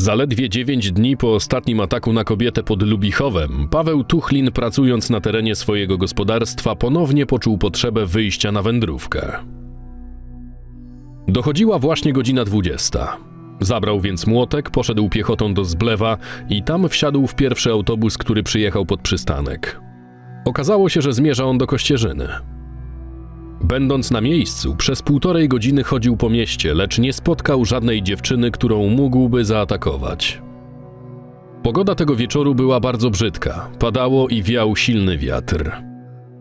Zaledwie 9 dni po ostatnim ataku na kobietę pod Lubichowem, Paweł Tuchlin, pracując na terenie swojego gospodarstwa, ponownie poczuł potrzebę wyjścia na wędrówkę. Dochodziła właśnie godzina 20. Zabrał więc młotek, poszedł piechotą do Zblewa i tam wsiadł w pierwszy autobus, który przyjechał pod przystanek. Okazało się, że zmierza on do Kościerzyny. Będąc na miejscu, przez półtorej godziny chodził po mieście, lecz nie spotkał żadnej dziewczyny, którą mógłby zaatakować. Pogoda tego wieczoru była bardzo brzydka, padało i wiał silny wiatr.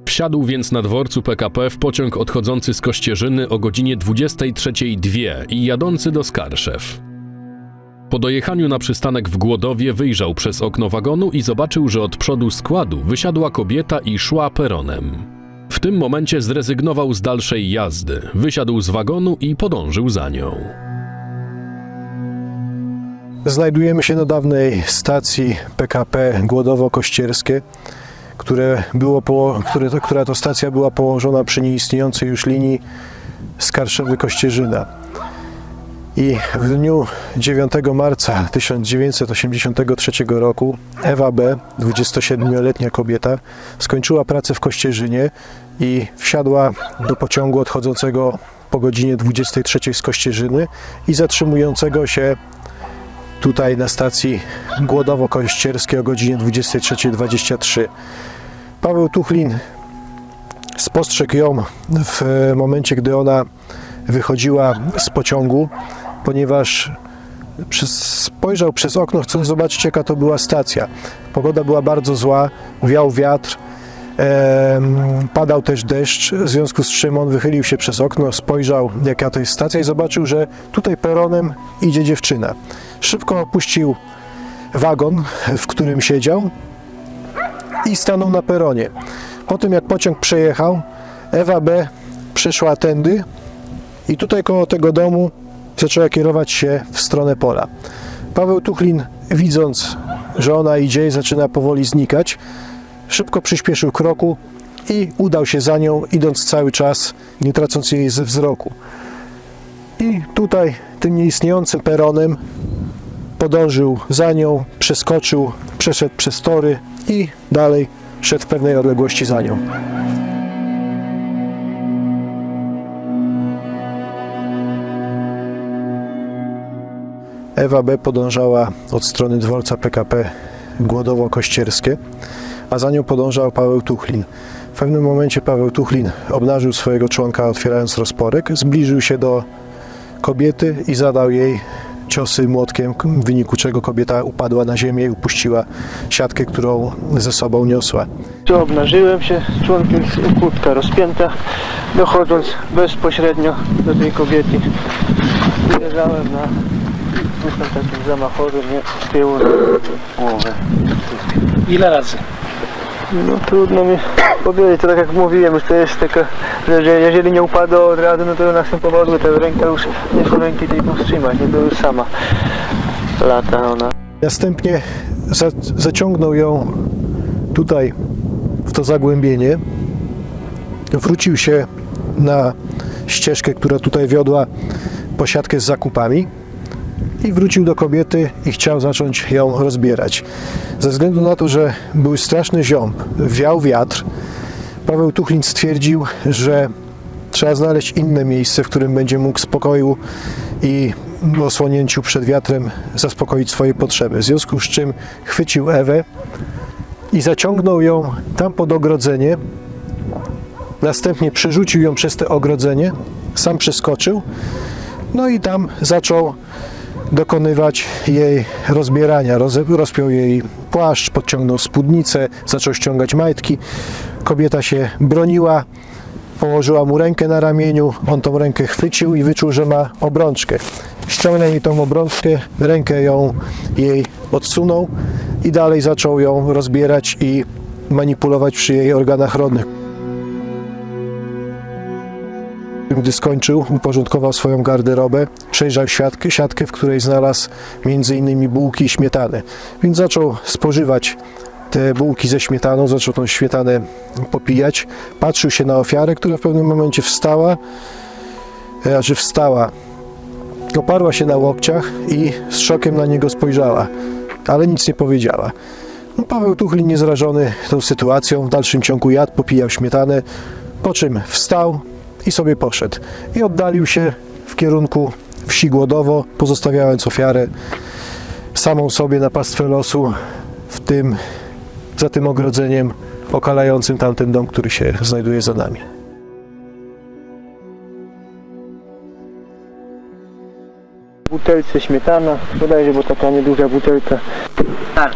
Wsiadł więc na dworcu PKP w pociąg odchodzący z Kościerzyny o godzinie 23.02 i jadący do Skarszew. Po dojechaniu na przystanek w Głodowie wyjrzał przez okno wagonu i zobaczył, że od przodu składu wysiadła kobieta i szła peronem. W tym momencie zrezygnował z dalszej jazdy, wysiadł z wagonu i podążył za nią. Znajdujemy się na dawnej stacji PKP Głodowo-Kościerskie, które było które to, która to stacja była położona przy nieistniejącej już linii Skarszewy-Kościerzyna. I w dniu 9 marca 1983 roku Ewa B., 27-letnia kobieta, skończyła pracę w Kościerzynie i wsiadła do pociągu odchodzącego po godzinie 23 z Kościerzyny i zatrzymującego się tutaj na stacji Głodowo-Kościerskiej o godzinie 23.23. Paweł Tuchlin spostrzegł ją w momencie, gdy ona wychodziła z pociągu, ponieważ spojrzał przez okno, chcąc zobaczyć, jaka to była stacja. Pogoda była bardzo zła, wiał wiatr, em, padał też deszcz, w związku z czym on wychylił się przez okno, spojrzał, jaka to jest stacja i zobaczył, że tutaj peronem idzie dziewczyna. Szybko opuścił wagon, w którym siedział i stanął na peronie. Po tym, jak pociąg przejechał, Ewa B. przyszła tędy i tutaj koło tego domu zaczęła kierować się w stronę pola. Paweł Tuchlin, widząc, że ona idzie i zaczyna powoli znikać, szybko przyspieszył kroku i udał się za nią, idąc cały czas, nie tracąc jej ze wzroku. I tutaj tym nieistniejącym peronem podążył za nią, przeskoczył, przeszedł przez tory i dalej szedł w pewnej odległości za nią. Ewa B. podążała od strony dworca PKP Głodowo-Kościerskie, a za nią podążał Paweł Tuchlin. W pewnym momencie Paweł Tuchlin obnażył swojego członka, otwierając rozporek, zbliżył się do kobiety i zadał jej ciosy młotkiem, w wyniku czego kobieta upadła na ziemię i upuściła siatkę, którą ze sobą niosła. Tu obnażyłem się, członkiem z kłódka rozpięta, dochodząc bezpośrednio do tej kobiety. Leżałem na jestem takim zamachowym, nie z tyłu na głowę. Ile razy? No trudno mi powiedzieć, to tak jak mówiłem, już to jest taka, że że jeżeli nie upada od razu, no to następowałaby ta ręka już nie są ręki tej powstrzymać, nie to już sama lata ona. Następnie za, zaciągnął ją tutaj w to zagłębienie. Wrócił się na ścieżkę, która tutaj wiodła posiadkę z zakupami i wrócił do kobiety i chciał zacząć ją rozbierać. Ze względu na to, że był straszny ziąb, wiał wiatr, Paweł Tuchlin stwierdził, że trzeba znaleźć inne miejsce, w którym będzie mógł spokoju i osłonięciu przed wiatrem zaspokoić swoje potrzeby. W związku z czym chwycił Ewę i zaciągnął ją tam pod ogrodzenie. Następnie przerzucił ją przez te ogrodzenie, sam przeskoczył, no i tam zaczął dokonywać jej rozbierania. Rozpiął jej płaszcz, podciągnął spódnicę, zaczął ściągać majtki. Kobieta się broniła, położyła mu rękę na ramieniu, on tą rękę chwycił i wyczuł, że ma obrączkę. Ściągnął jej tą obrączkę, rękę ją jej odsunął i dalej zaczął ją rozbierać i manipulować przy jej organach rodnych. Gdy skończył, uporządkował swoją garderobę, przejrzał siatkę, siatkę, w której znalazł m.in. bułki i śmietany. Więc zaczął spożywać te bułki ze śmietaną, zaczął tą śmietanę popijać. Patrzył się na ofiarę, która w pewnym momencie wstała, e, a że wstała Oparła się na łokciach i z szokiem na niego spojrzała, ale nic nie powiedziała. No, Paweł Tuchlin, niezrażony tą sytuacją, w dalszym ciągu jadł, popijał śmietanę, po czym wstał i sobie poszedł. I oddalił się w kierunku wsi Głodowo, pozostawiając ofiarę samą sobie na pastwę losu w tym, za tym ogrodzeniem okalającym tamten dom, który się znajduje za nami. Butelce śmietana, bodajże, bo taka nieduża butelka. Tak.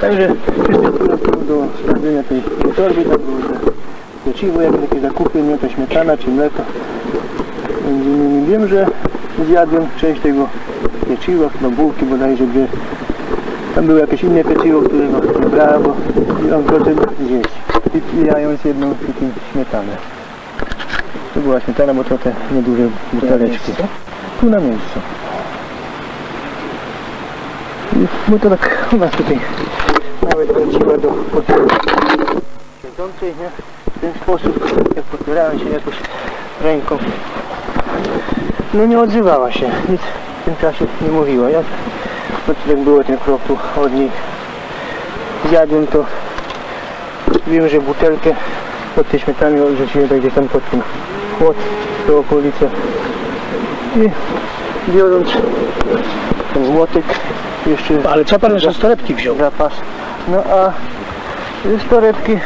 Także przystępując do sprawdzenia tej torby, tam było pieczywo, jakieś takie zakupy, nie to śmietana czy mleko. Między innymi wiem, że zjadłem część tego pieczywa, no bułki bodajże dwie. Tam było jakieś inne pieczywo, którego nie brałem, bo on potem zjeść. Pijając jedną takim śmietanę. To była śmietana, bo to te nieduże buteleczki. Tu na miejscu. Bo to tak u nas tutaj nawet wróciła do siedzącej, nie? W ten sposób, jak podpierałem się jakoś ręką. No nie odzywała się, nic w tym czasie nie mówiła. Ja, no to jak było ten krok tu od niej zjadłem to wiem, że butelkę pod tej śmietaną odrzuciłem tak gdzieś tam pod tym płot, do okolicy i biorąc ten młotek jeszcze Ale co pan jeszcze z torebki wziął? zapas. No a z torebki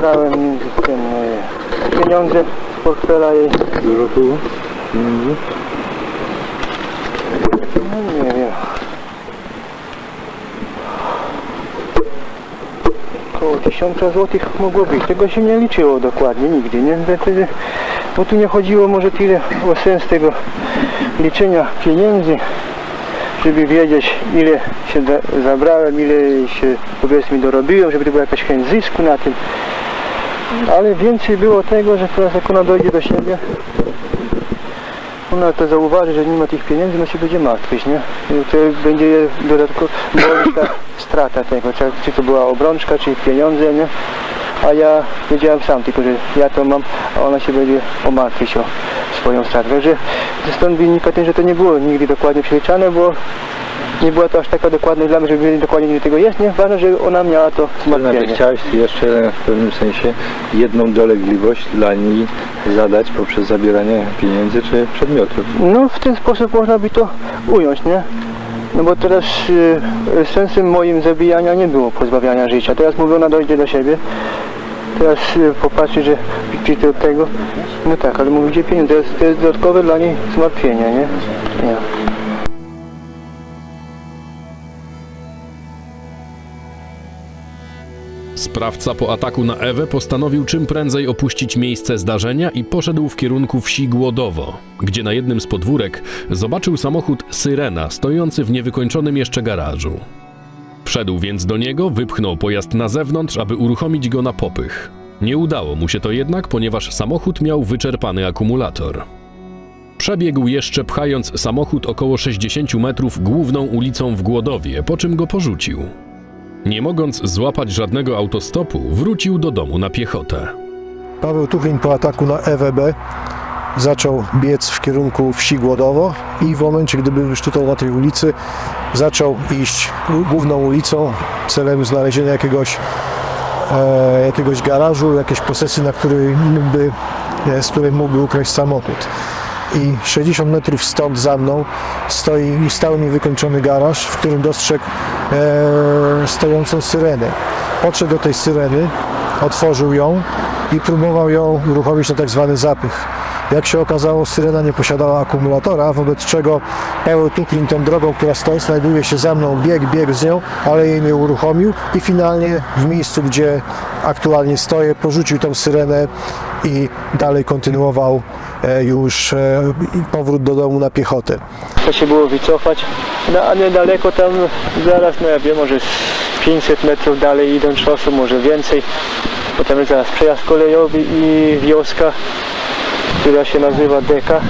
Zabrałem e, pieniądze z portfela jej. Dużo tu? No nie wiem. Około 1000 złotych mogło być. Tego się nie liczyło dokładnie nigdy, nie? Wtedy, bo tu nie chodziło może tyle o sens tego liczenia pieniędzy, żeby wiedzieć ile się zabrałem, ile się powiedzmy dorobiłem, żeby to była jakaś chęć zysku na tym. Ale więcej było tego, że teraz jak ona dojdzie do siebie, ona to zauważy, że nie ma tych pieniędzy, no się będzie martwić, nie? I to będzie dodatkowo strata tego, czy, to była obrączka, czy pieniądze, nie? A ja wiedziałem sam tylko, że ja to mam, a ona się będzie omartwić o swoją stratę. Także stąd wynika ten, że to nie było nigdy dokładnie przeliczane, bo nie była to aż taka dokładność dla mnie, żeby wiedzieć dokładnie ile tego jest, nie? Ważne, że ona miała to zmartwienie. Chciałeś jeszcze w pewnym sensie jedną dolegliwość dla niej zadać poprzez zabieranie pieniędzy czy przedmiotów. No w ten sposób można by to ująć, nie? No bo teraz y, sensem moim zabijania nie było pozbawiania życia. Teraz mówię, ona dojdzie do siebie. Teraz y, popatrzy, że czy to tego. No tak, ale mówi, gdzie pieniądze? To jest, to jest dodatkowe dla niej zmartwienie, nie? nie. Sprawca po ataku na Ewę postanowił czym prędzej opuścić miejsce zdarzenia i poszedł w kierunku wsi Głodowo, gdzie na jednym z podwórek zobaczył samochód Syrena stojący w niewykończonym jeszcze garażu. Wszedł więc do niego, wypchnął pojazd na zewnątrz, aby uruchomić go na popych. Nie udało mu się to jednak, ponieważ samochód miał wyczerpany akumulator. Przebiegł jeszcze pchając samochód około 60 metrów główną ulicą w Głodowie, po czym go porzucił. Nie mogąc złapać żadnego autostopu, wrócił do domu na piechotę. Paweł Tuchlin po ataku na EWB zaczął biec w kierunku wsi Głodowo i w momencie, gdy był już tutaj na tej ulicy, zaczął iść główną ulicą celem znalezienia jakiegoś, e, jakiegoś garażu, jakiejś posesji, na której mógłby, e, z której mógłby ukraść samochód. I 60 metrów stąd za mną stoi stały niewykończony garaż, w którym dostrzegł e, stojącą syrenę. Podszedł do tej syreny, otworzył ją i próbował ją uruchomić na tak zwany zapych. Jak się okazało, syrena nie posiadała akumulatora, wobec czego Paweł Tuchlin tą drogą, która stoi, znajduje się za mną, bieg, bieg z nią, ale jej nie uruchomił i finalnie w miejscu, gdzie aktualnie stoję, porzucił tą syrenę i dalej kontynuował e, już e, powrót do domu na piechotę. To się było wycofać. No a niedaleko tam zaraz, no ja wiem, może z 500 metrów dalej idąc szosą, może więcej. Jest zaraz przejazd kolejowy i wioska, która się nazywa Deka.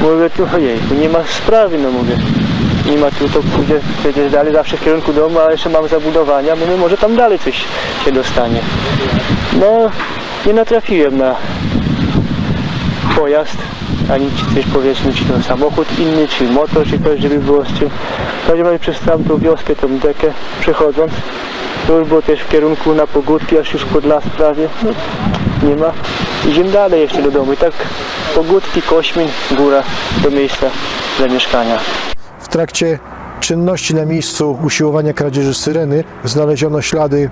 Mówię tu, ojej, tu nie ma sprawy, no mówię. Nie ma tu, to pójdzie przecież dalej zawsze w kierunku domu, a jeszcze mam zabudowania, mówię, może tam dalej coś się dostanie. No, nie natrafiłem na pojazd, ani coś powiedzmy, czy to samochód inny, czy motor, czy coś, żeby było z czym. W każdym razie przez tamtą wioskę, tą dekę przechodząc, to już było też w kierunku na pogódki, aż już pod las prawie. No, nie ma. Idziemy dalej jeszcze do domu i tak pogódki, kośmin, góra do miejsca zamieszkania. W trakcie czynności na miejscu usiłowania kradzieży syreny znaleziono ślady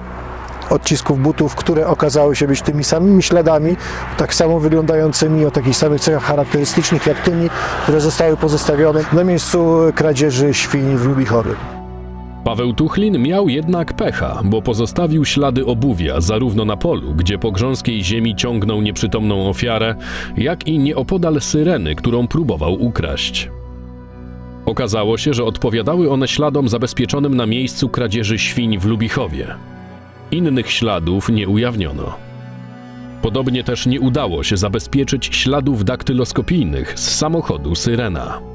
odcisków butów, które okazały się być tymi samymi śladami, tak samo wyglądającymi, o takich samych cechach charakterystycznych jak tymi, które zostały pozostawione na miejscu kradzieży świń w Lubichowie. Paweł Tuchlin miał jednak pecha, bo pozostawił ślady obuwia zarówno na polu, gdzie po grząskiej ziemi ciągnął nieprzytomną ofiarę, jak i nieopodal syreny, którą próbował ukraść. Okazało się, że odpowiadały one śladom zabezpieczonym na miejscu kradzieży świń w Lubichowie. Innych śladów nie ujawniono. Podobnie też nie udało się zabezpieczyć śladów daktyloskopijnych z samochodu Syrena.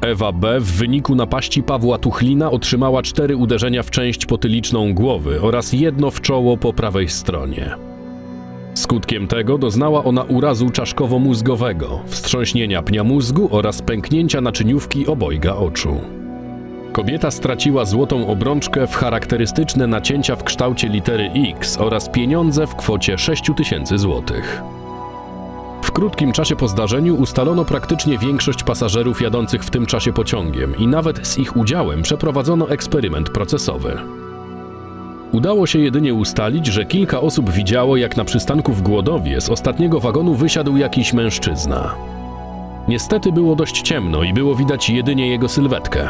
Ewa B. w wyniku napaści Pawła Tuchlina otrzymała cztery uderzenia w część potyliczną głowy oraz jedno w czoło po prawej stronie. Skutkiem tego doznała ona urazu czaszkowo-mózgowego, wstrząśnienia pnia mózgu oraz pęknięcia naczyniówki obojga oczu. Kobieta straciła złotą obrączkę w charakterystyczne nacięcia w kształcie litery X oraz pieniądze w kwocie 6 tysięcy złotych. W krótkim czasie po zdarzeniu ustalono praktycznie większość pasażerów jadących w tym czasie pociągiem i nawet z ich udziałem przeprowadzono eksperyment procesowy. Udało się jedynie ustalić, że kilka osób widziało, jak na przystanku w Głodowie z ostatniego wagonu wysiadł jakiś mężczyzna. Niestety było dość ciemno i było widać jedynie jego sylwetkę.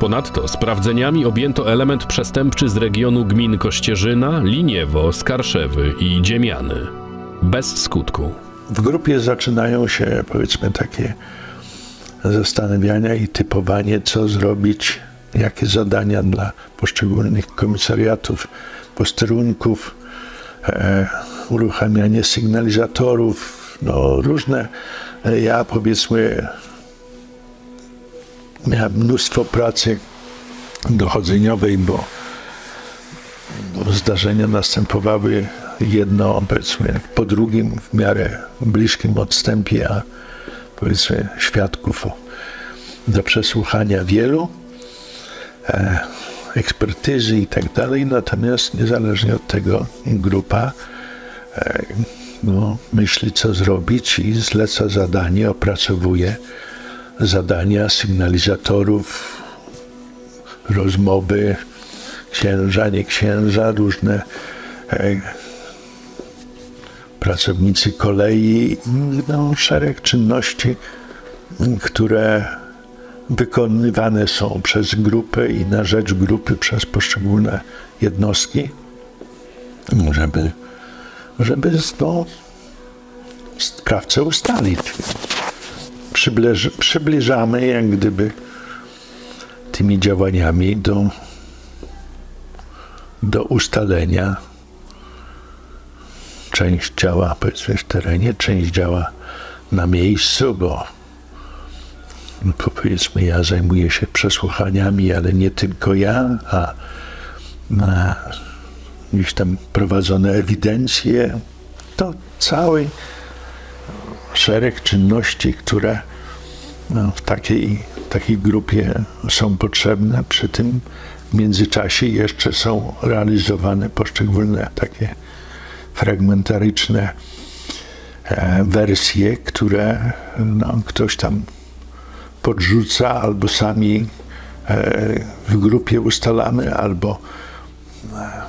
Ponadto sprawdzeniami objęto element przestępczy z regionu gmin Kościerzyna, Liniewo, Skarszewy i Dziemiany. Bez skutku. W grupie zaczynają się, powiedzmy, takie zastanawiania i typowanie, co zrobić, jakie zadania dla poszczególnych komisariatów, posterunków, e, uruchamianie sygnalizatorów, no różne. E, Ja, powiedzmy, miałem mnóstwo pracy dochodzeniowej, bo, bo zdarzenia następowały jedno, powiedzmy, po drugim w miarę bliskim odstępie, a powiedzmy świadków do przesłuchania wielu, e, ekspertyzy i tak dalej. Natomiast niezależnie od tego grupa e, no, myśli, co zrobić i zleca zadanie, opracowuje zadania sygnalizatorów, rozmowy, księża, nie księża, różne e, pracownicy kolei, no, szereg czynności, które wykonywane są przez grupę i na rzecz grupy przez poszczególne jednostki, żeby, żeby no, sprawcę ustalić. Przybliż, przybliżamy jak gdyby tymi działaniami do, do ustalenia część działa powiedzmy w terenie, część działa na miejscu, bo no, po- powiedzmy ja zajmuję się przesłuchaniami, ale nie tylko ja, a na gdzieś tam prowadzone ewidencje, to cały szereg czynności, które no, w takiej, takiej grupie są potrzebne. Przy tym w międzyczasie jeszcze są realizowane poszczególne takie fragmentaryczne e, wersje, które no, ktoś tam podrzuca, albo sami e, w grupie ustalamy, albo e,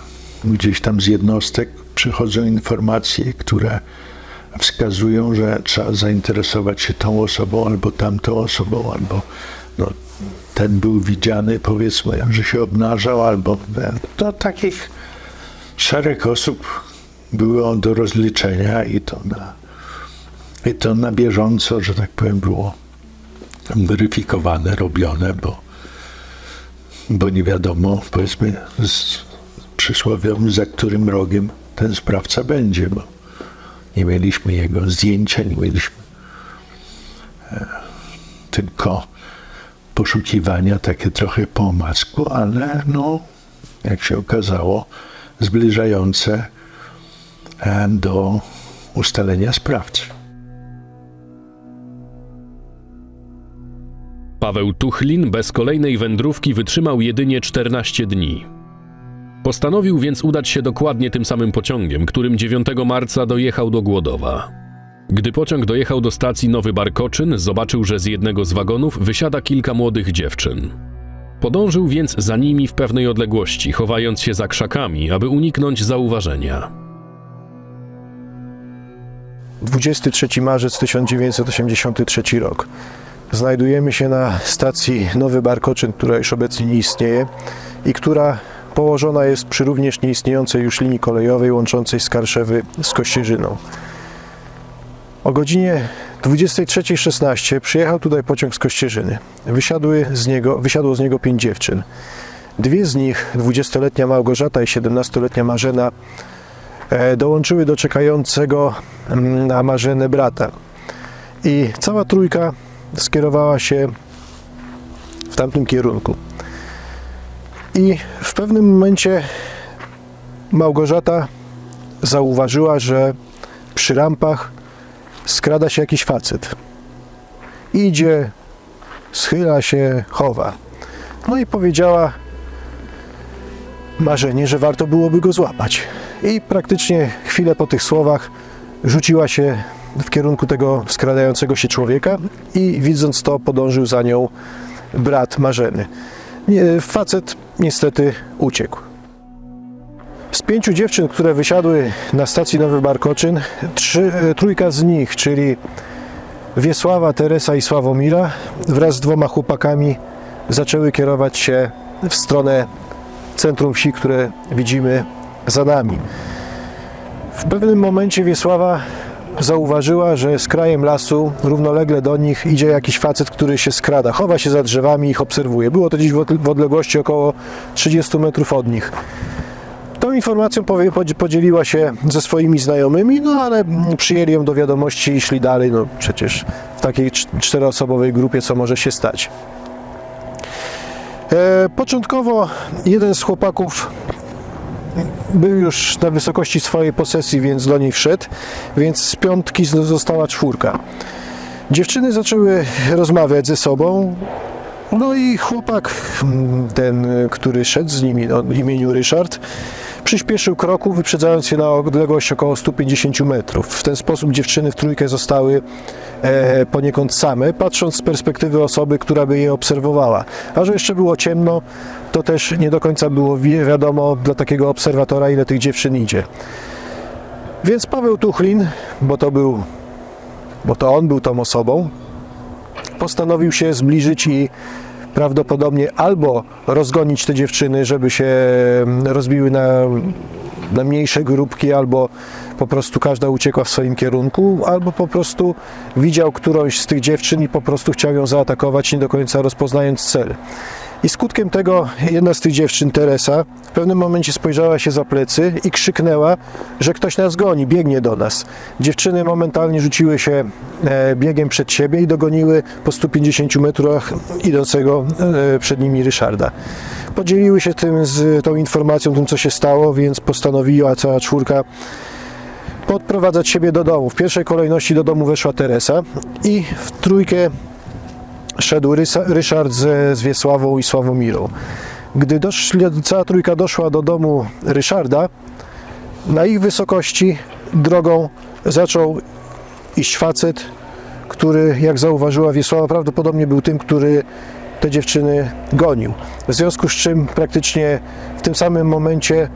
gdzieś tam z jednostek przychodzą informacje, które wskazują, że trzeba zainteresować się tą osobą, albo tamtą osobą, albo no, ten był widziany, powiedzmy, że się obnażał, albo to takich szereg osób było do rozliczenia i to na, i to na bieżąco, że tak powiem, było weryfikowane, robione, bo, bo nie wiadomo, powiedzmy, z za którym rogiem ten sprawca będzie, bo nie mieliśmy jego zdjęcia, nie mieliśmy e, tylko poszukiwania takie trochę po omacku, ale no, jak się okazało, zbliżające do ustalenia sprawcy. Paweł Tuchlin bez kolejnej wędrówki wytrzymał jedynie 14 dni. Postanowił więc udać się dokładnie tym samym pociągiem, którym 9 marca dojechał do Głodowa. Gdy pociąg dojechał do stacji Nowy Barkoczyn, zobaczył, że z jednego z wagonów wysiada kilka młodych dziewczyn. Podążył więc za nimi w pewnej odległości, chowając się za krzakami, aby uniknąć zauważenia. 23 marzec 1983 rok. Znajdujemy się na stacji Nowy Barkoczyn, która już obecnie nie istnieje i która położona jest przy również nieistniejącej już linii kolejowej łączącej Skarszewy z Kościerzyną. O godzinie 23.16 przyjechał tutaj pociąg z Kościerzyny. Wysiadły z niego, wysiadło z niego pięć dziewczyn. Dwie z nich, 20-letnia Małgorzata i 17-letnia Marzena, dołączyły do czekającego mm, na Marzenę brata. I cała trójka skierowała się w tamtym kierunku. I w pewnym momencie Małgorzata zauważyła, że przy rampach skrada się jakiś facet. Idzie, schyla się, chowa. No i powiedziała Marzenie, że warto byłoby go złapać. I praktycznie chwilę po tych słowach rzuciła się w kierunku tego skradającego się człowieka i widząc to podążył za nią brat Marzeny. Facet niestety uciekł. Z pięciu dziewczyn, które wysiadły na stacji Nowy Barkoczyn, trzy, trójka z nich, czyli Wiesława, Teresa i Sławomira, wraz z dwoma chłopakami zaczęły kierować się w stronę centrum wsi, które widzimy za nami. W pewnym momencie Wiesława zauważyła, że z krajem lasu, równolegle do nich, idzie jakiś facet, który się skrada. Chowa się za drzewami i ich obserwuje. Było to gdzieś w od- w odległości około 30 metrów od nich. Tą informacją podzieliła się ze swoimi znajomymi, no ale przyjęli ją do wiadomości i szli dalej. No przecież w takiej cz- czteroosobowej grupie co może się stać. E, początkowo jeden z chłopaków był już na wysokości swojej posesji, więc do niej wszedł, więc z piątki została czwórka. Dziewczyny zaczęły rozmawiać ze sobą, no i chłopak, ten, który szedł z nimi o imieniu Ryszard, przyspieszył kroku, wyprzedzając się na odległość około 150 metrów. W ten sposób dziewczyny w trójkę zostały e, poniekąd same, patrząc z perspektywy osoby, która by je obserwowała. A że jeszcze było ciemno, to też nie do końca było wi- wiadomo dla takiego obserwatora, ile tych dziewczyn idzie. Więc Paweł Tuchlin, bo to był, bo to on był tą osobą, postanowił się zbliżyć i prawdopodobnie albo rozgonić te dziewczyny, żeby się mm, rozbiły na, na mniejsze grupki, albo po prostu każda uciekła w swoim kierunku, albo po prostu widział którąś z tych dziewczyn i po prostu chciał ją zaatakować, nie do końca rozpoznając cel. I skutkiem tego jedna z tych dziewczyn, Teresa, w pewnym momencie spojrzała się za plecy i krzyknęła, że ktoś nas goni, biegnie do nas. Dziewczyny momentalnie rzuciły się e, biegiem przed siebie i dogoniły po 150 metrach idącego e, przed nimi Ryszarda. Podzieliły się tym z tą informacją, tym co się stało, więc postanowiła cała czwórka podprowadzać siebie do domu. W pierwszej kolejności do domu weszła Teresa i w trójkę szedł Ryszard ze, z Wiesławą i Sławomirą. Gdy doszli, cała trójka doszła do domu Ryszarda, na ich wysokości drogą zaczął iść facet, który, jak zauważyła Wiesława, prawdopodobnie był tym, który te dziewczyny gonił. W związku z czym praktycznie w tym samym momencie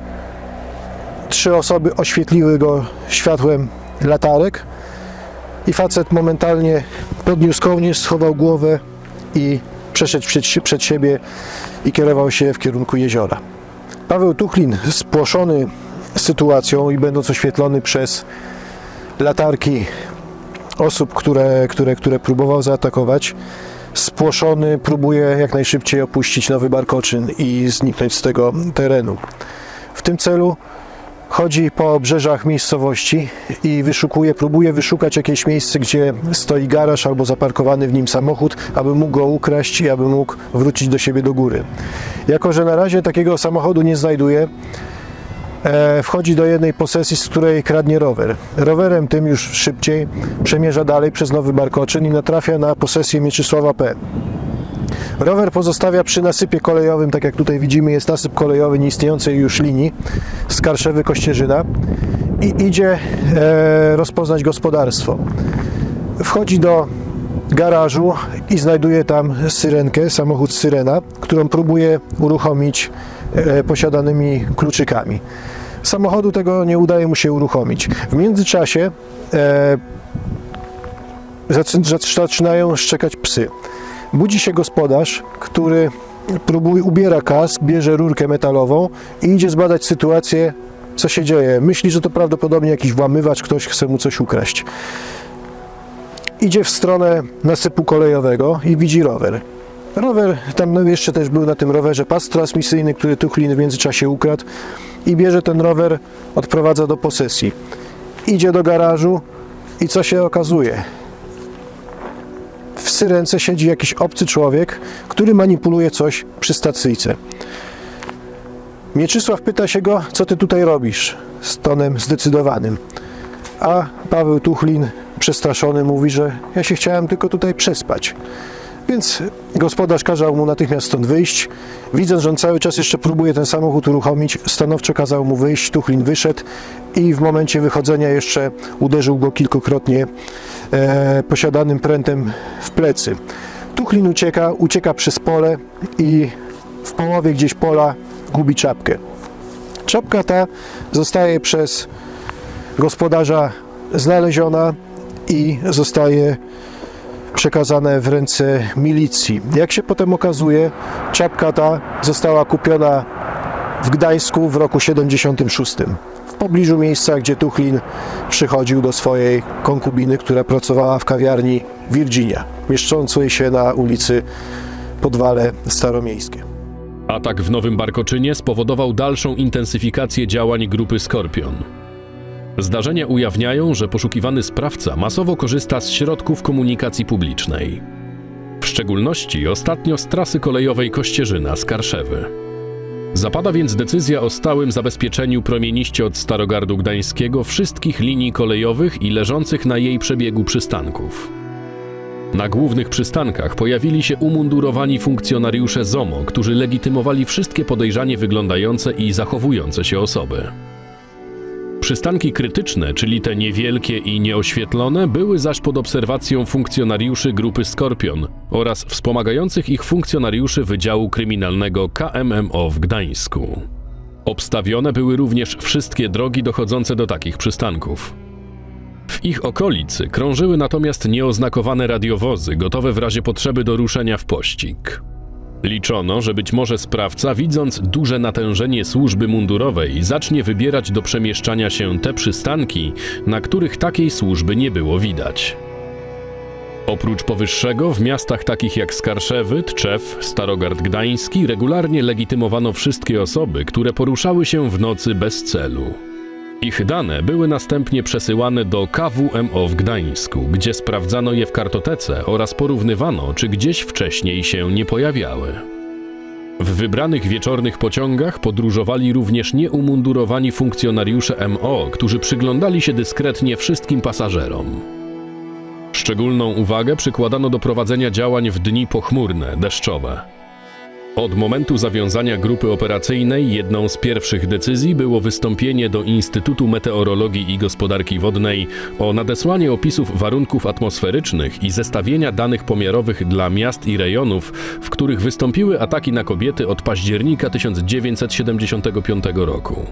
trzy osoby oświetliły go światłem latarek i facet momentalnie podniósł kołnierz, schował głowę i przeszedł przed, przed siebie i kierował się w kierunku jeziora. Paweł Tuchlin, spłoszony sytuacją i będąc oświetlony przez latarki osób, które, które, które próbował zaatakować, spłoszony próbuje jak najszybciej opuścić Nowy Barkoczyn i zniknąć z tego terenu. W tym celu chodzi po obrzeżach miejscowości i wyszukuje, próbuje wyszukać jakieś miejsce, gdzie stoi garaż albo zaparkowany w nim samochód, aby mógł go ukraść i aby mógł wrócić do siebie do góry. Jako, że na razie takiego samochodu nie znajduje, e, wchodzi do jednej posesji, z której kradnie rower. Rowerem tym już szybciej przemierza dalej przez Nowy Barkoczyn i natrafia na posesję Mieczysława P. Rower pozostawia przy nasypie kolejowym, tak jak tutaj widzimy, jest nasyp kolejowy nieistniejącej już linii z Karszewy Kościerzyna i idzie e, rozpoznać gospodarstwo. Wchodzi do garażu i znajduje tam syrenkę, samochód Syrena, którą próbuje uruchomić e, posiadanymi kluczykami. Samochodu tego nie udaje mu się uruchomić. W międzyczasie e, zaczy- zaczynają szczekać psy. Budzi się gospodarz, który próbuje, ubiera kask, bierze rurkę metalową i idzie zbadać sytuację, co się dzieje. Myśli, że to prawdopodobnie jakiś włamywacz, ktoś chce mu coś ukraść. Idzie w stronę nasypu kolejowego i widzi rower. Rower, tam no jeszcze też był na tym rowerze pas transmisyjny, który Tuchlin w międzyczasie ukradł i bierze ten rower, odprowadza do posesji. Idzie do garażu i co się okazuje? W syrence siedzi jakiś obcy człowiek, który manipuluje coś przy stacyjce. Mieczysław pyta się go, co ty tutaj robisz? Z tonem zdecydowanym. A Paweł Tuchlin, przestraszony, mówi, że ja się chciałem tylko tutaj przespać. Więc gospodarz kazał mu natychmiast stąd wyjść. Widząc, że on cały czas jeszcze próbuje ten samochód uruchomić, stanowczo kazał mu wyjść. Tuchlin wyszedł i w momencie wychodzenia jeszcze uderzył go kilkukrotnie e, posiadanym prętem w plecy. Tuchlin ucieka, ucieka przez pole i w połowie gdzieś pola gubi czapkę. Czapka ta zostaje przez gospodarza znaleziona i zostaje przekazane w ręce milicji. Jak się potem okazuje, czapka ta została kupiona w Gdańsku w roku 76. W pobliżu miejsca, gdzie Tuchlin przychodził do swojej konkubiny, która pracowała w kawiarni Virginia, mieszczącej się na ulicy Podwale Staromiejskie. Atak w Nowym Barkoczynie spowodował dalszą intensyfikację działań grupy Skorpion. Zdarzenia ujawniają, że poszukiwany sprawca masowo korzysta z środków komunikacji publicznej. W szczególności ostatnio z trasy kolejowej Kościerzyna z Karszewy. Zapada więc decyzja o stałym zabezpieczeniu promieniście od Starogardu Gdańskiego wszystkich linii kolejowych i leżących na jej przebiegu przystanków. Na głównych przystankach pojawili się umundurowani funkcjonariusze ZOMO, którzy legitymowali wszystkie podejrzanie wyglądające i zachowujące się osoby. Przystanki krytyczne, czyli te niewielkie i nieoświetlone, były zaś pod obserwacją funkcjonariuszy grupy Skorpion oraz wspomagających ich funkcjonariuszy Wydziału Kryminalnego KMMO w Gdańsku. Obstawione były również wszystkie drogi dochodzące do takich przystanków. W ich okolicy krążyły natomiast nieoznakowane radiowozy, gotowe w razie potrzeby do ruszenia w pościg. Liczono, że być może sprawca, widząc duże natężenie służby mundurowej, zacznie wybierać do przemieszczania się te przystanki, na których takiej służby nie było widać. Oprócz powyższego, w miastach takich jak Skarszewy, Tczew, Starogard Gdański regularnie legitymowano wszystkie osoby, które poruszały się w nocy bez celu. Ich dane były następnie przesyłane do KWMO w Gdańsku, gdzie sprawdzano je w kartotece oraz porównywano, czy gdzieś wcześniej się nie pojawiały. W wybranych wieczornych pociągach podróżowali również nieumundurowani funkcjonariusze MO, którzy przyglądali się dyskretnie wszystkim pasażerom. Szczególną uwagę przykładano do prowadzenia działań w dni pochmurne, deszczowe. Od momentu zawiązania grupy operacyjnej jedną z pierwszych decyzji było wystąpienie do Instytutu Meteorologii i Gospodarki Wodnej o nadesłanie opisów warunków atmosferycznych i zestawienia danych pomiarowych dla miast i rejonów, w których wystąpiły ataki na kobiety od października 1975 roku.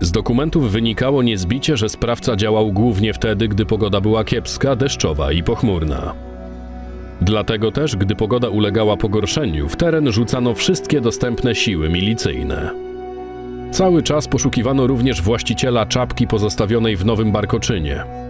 Z dokumentów wynikało niezbicie, że sprawca działał głównie wtedy, gdy pogoda była kiepska, deszczowa i pochmurna. Dlatego też, gdy pogoda ulegała pogorszeniu, w teren rzucano wszystkie dostępne siły milicyjne. Cały czas poszukiwano również właściciela czapki pozostawionej w Nowym Barkoczynie.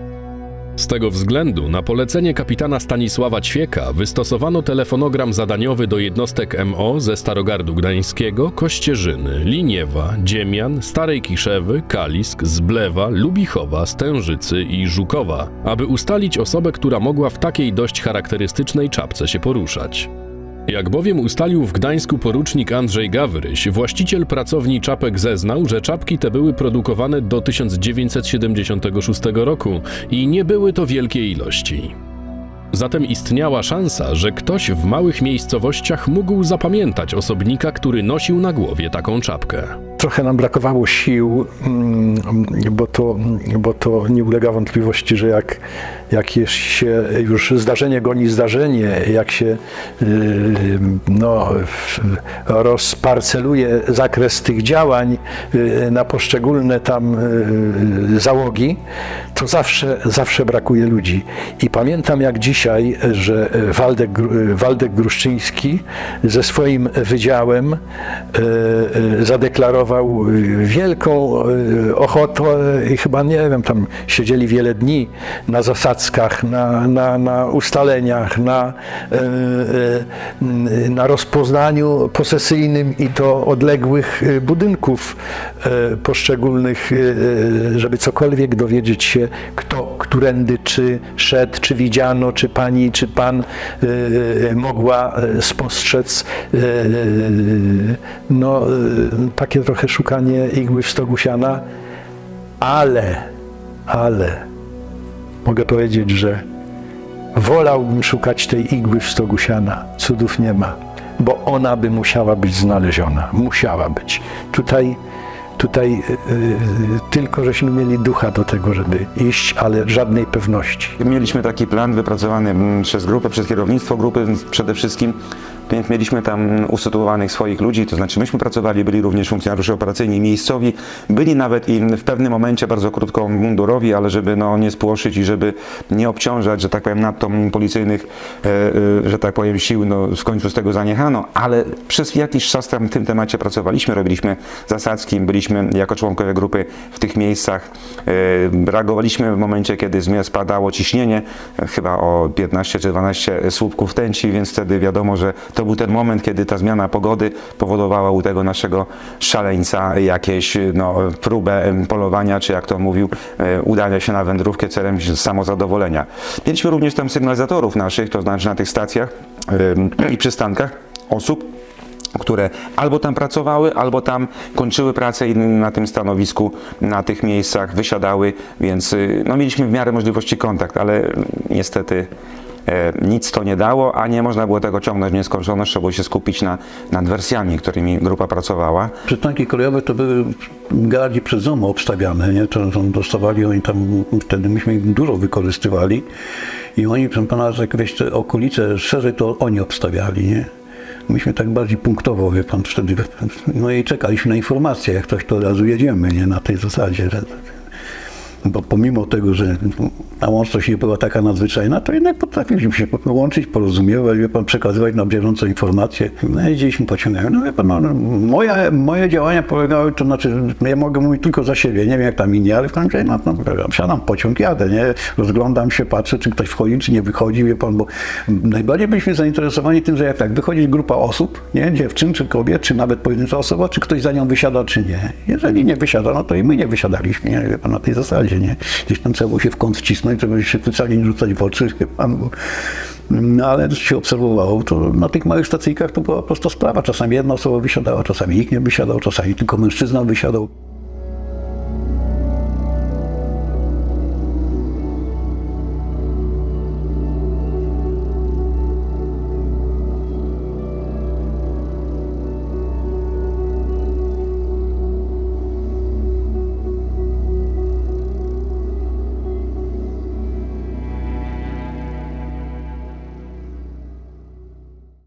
Z tego względu na polecenie kapitana Stanisława Ćwieka wystosowano telefonogram zadaniowy do jednostek MO ze Starogardu Gdańskiego, Kościerzyny, Liniewa, Dziemian, Starej Kiszewy, Kalisk, Zblewa, Lubichowa, Stężycy i Żukowa, aby ustalić osobę, która mogła w takiej dość charakterystycznej czapce się poruszać. Jak bowiem ustalił w Gdańsku porucznik Andrzej Gawryś, właściciel pracowni czapek zeznał, że czapki te były produkowane do 1976 roku i nie były to wielkie ilości. Zatem istniała szansa, że ktoś w małych miejscowościach mógł zapamiętać osobnika, który nosił na głowie taką czapkę. Trochę nam brakowało sił, mm, bo to, bo to nie ulega wątpliwości, że jak, jak się już zdarzenie goni zdarzenie, jak się yy, no, rozparceluje zakres tych działań yy, na poszczególne tam yy, załogi, to zawsze, zawsze brakuje ludzi. I pamiętam jak dzisiaj, że Waldek, Waldek Gruszczyński ze swoim wydziałem zadeklarował wielką ochotę i chyba nie wiem, tam siedzieli wiele dni na na, na, na ustaleniach, na, e, e, na rozpoznaniu posesyjnym i to odległych e, budynków poszczególnych, żeby cokolwiek dowiedzieć się, kto, którędy, czy szedł, czy widziano, czy pani, czy pan mogła spostrzec no, takie trochę szukanie igły w stogu siana, ale, ale mogę powiedzieć, że wolałbym szukać tej igły w stogu siana. Cudów nie ma, bo ona by musiała być znaleziona. Musiała być. Tutaj, tutaj yy, tylko żeśmy mieli ducha do tego, żeby iść, ale żadnej pewności. Mieliśmy taki plan wypracowany mm, przez grupę, przez kierownictwo grupy przede wszystkim, więc mieliśmy tam usytuowanych swoich ludzi, to znaczy myśmy pracowali, byli również funkcjonariusze operacyjni miejscowi, byli nawet i w pewnym momencie bardzo krótko mundurowi, ale żeby no, nie spłoszyć i żeby nie obciążać, że tak powiem, nadto policyjnych, e, e, że tak powiem, sił, no w końcu z tego zaniechano, ale przez jakiś czas tam w tym temacie pracowaliśmy, robiliśmy zasadzki, byliśmy jako członkowie grupy w tych miejscach, e, reagowaliśmy w momencie, kiedy z spadało ciśnienie, chyba o 15 czy 12 słupków tęci, więc wtedy wiadomo, że to był ten moment, kiedy ta zmiana pogody powodowała u tego naszego szaleńca jakieś no, próbę polowania, czy jak to mówił, e, udania się na wędrówkę celem samozadowolenia. Mieliśmy również tam sygnalizatorów naszych, to znaczy na tych stacjach i przystankach osób, które albo tam pracowały, albo tam kończyły pracę i na tym stanowisku, na tych miejscach wysiadały, więc y, no, mieliśmy w miarę możliwości kontakt, ale niestety nic to nie dało, a nie można było tego ciągnąć w nieskończoność, trzeba było się skupić na, nad wersjami, którymi grupa pracowała. Przystanki kolejowe to były bardziej przez ZOMO obstawiane, nie? To, to dostawali oni tam, wtedy myśmy ich dużo wykorzystywali i oni, proszę pana, jakieś te okolice szerzej to oni obstawiali, nie? Myśmy tak bardziej punktowo, wie pan, wtedy, no i czekaliśmy na informacje, jak coś to od razu jedziemy, nie? Na tej zasadzie, bo pomimo tego, że ta łączność nie była taka nadzwyczajna, to jednak potrafiliśmy się łączyć, porozumiewać, wie pan, przekazywać na bieżąco informacje. No, jeździliśmy pociągami. No wie pan, no, moje, działania polegały, to znaczy, ja mogę mówić tylko za siebie, nie wiem jak tam inni, ale w każdym razie no, no, siadam pociąg, jadę, nie? Rozglądam się, patrzę, czy ktoś wchodzi, czy nie wychodzi, wie pan, bo najbardziej byliśmy zainteresowani tym, że jak tak wychodzi grupa osób, nie? Dziewczyn, czy kobiet, czy nawet pojedyncza osoba, czy ktoś za nią wysiada, czy nie. Jeżeli nie wysiada, no to i my nie wysiadaliśmy, nie? Wie pan, na tej zasadzie, nie? Gdzieś tam trzeba było się w kąt wcisnąć, żeby się specjalnie nie rzucać w oczy, pan, bo, no ale się obserwowało, to na tych małych stacyjkach to była prosta sprawa. Czasami jedna osoba wysiadała, czasami nikt nie wysiadał, czasami tylko mężczyzna wysiadał.